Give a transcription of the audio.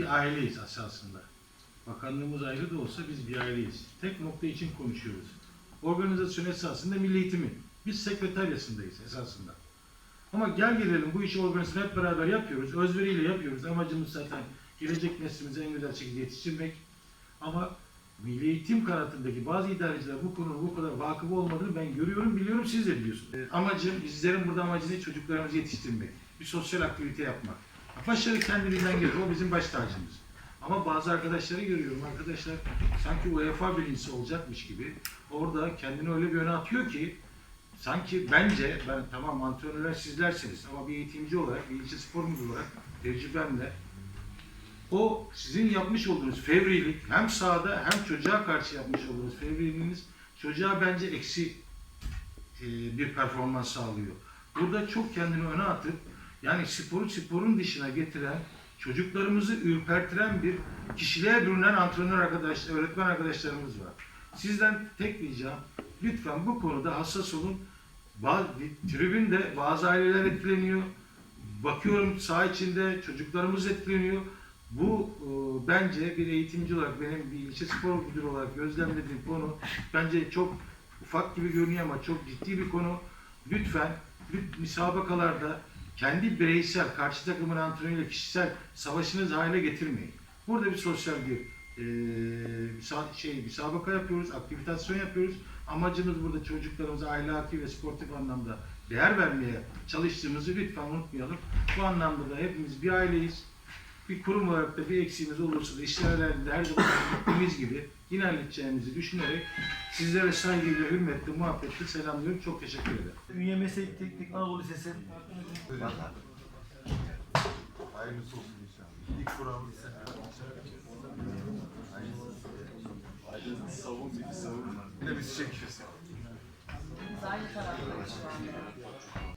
bir aileyiz esasında. Bakanlığımız ayrı da olsa biz bir aileyiz. Tek nokta için konuşuyoruz. Organizasyon esasında milli eğitimin. Biz sekreteryasındayız esasında. Ama gel gelelim bu işi organizasyon hep beraber yapıyoruz. Özveriyle yapıyoruz. Amacımız zaten gelecek neslimize en güzel şekilde yetiştirmek. Ama Milli Eğitim kanatındaki bazı idareciler bu konunun bu kadar vakıf olmadığını ben görüyorum, biliyorum, siz de biliyorsunuz. Ee, Amacım, bizlerin burada amacı ne? Çocuklarımızı yetiştirmek. Bir sosyal aktivite yapmak. Başarı kendiliğinden gelir, o bizim baş tacımız. Ama bazı arkadaşları görüyorum, arkadaşlar sanki UEFA birincisi olacakmış gibi orada kendini öyle bir öne atıyor ki sanki bence, ben tamam antrenörler sizlersiniz ama bir eğitimci olarak, bir ilçe spor olarak tecrübemle o sizin yapmış olduğunuz fevrilik hem sahada hem çocuğa karşı yapmış olduğunuz fevriliğiniz çocuğa bence eksi bir performans sağlıyor. Burada çok kendini öne atıp yani sporu sporun dışına getiren çocuklarımızı ürpertiren bir kişiliğe bürünen antrenör arkadaş, öğretmen arkadaşlarımız var. Sizden tek ricam lütfen bu konuda hassas olun. Bazı, tribünde bazı aileler etkileniyor. Bakıyorum saha içinde çocuklarımız etkileniyor. Bu e, bence bir eğitimci olarak benim bir ilçe spor müdürü olarak gözlemlediğim konu bence çok ufak gibi görünüyor ama çok ciddi bir konu. Lütfen lüt- müsabakalarda kendi bireysel, karşı takımın antrenörüyle kişisel savaşınızı hale getirmeyin. Burada bir sosyal bir e, müsa- şey, müsabaka yapıyoruz, aktivitasyon yapıyoruz. Amacımız burada çocuklarımıza ahlaki ve sportif anlamda değer vermeye çalıştığımızı lütfen unutmayalım. Bu anlamda da hepimiz bir aileyiz bir kurum olarak da bir eksiğimiz olursa da işlerlerde her zaman gittiğimiz gibi yine halledeceğimizi düşünerek sizlere saygıyla, hürmetle, muhabbetle selamlıyorum. Çok teşekkür ederim. Ünye Meslek Teknik Anadolu Lisesi. Hayırlısı olsun inşallah. İlk kuramız ise. Savun bir savun. Yine biz çekiyoruz. Biz aynı şu anda.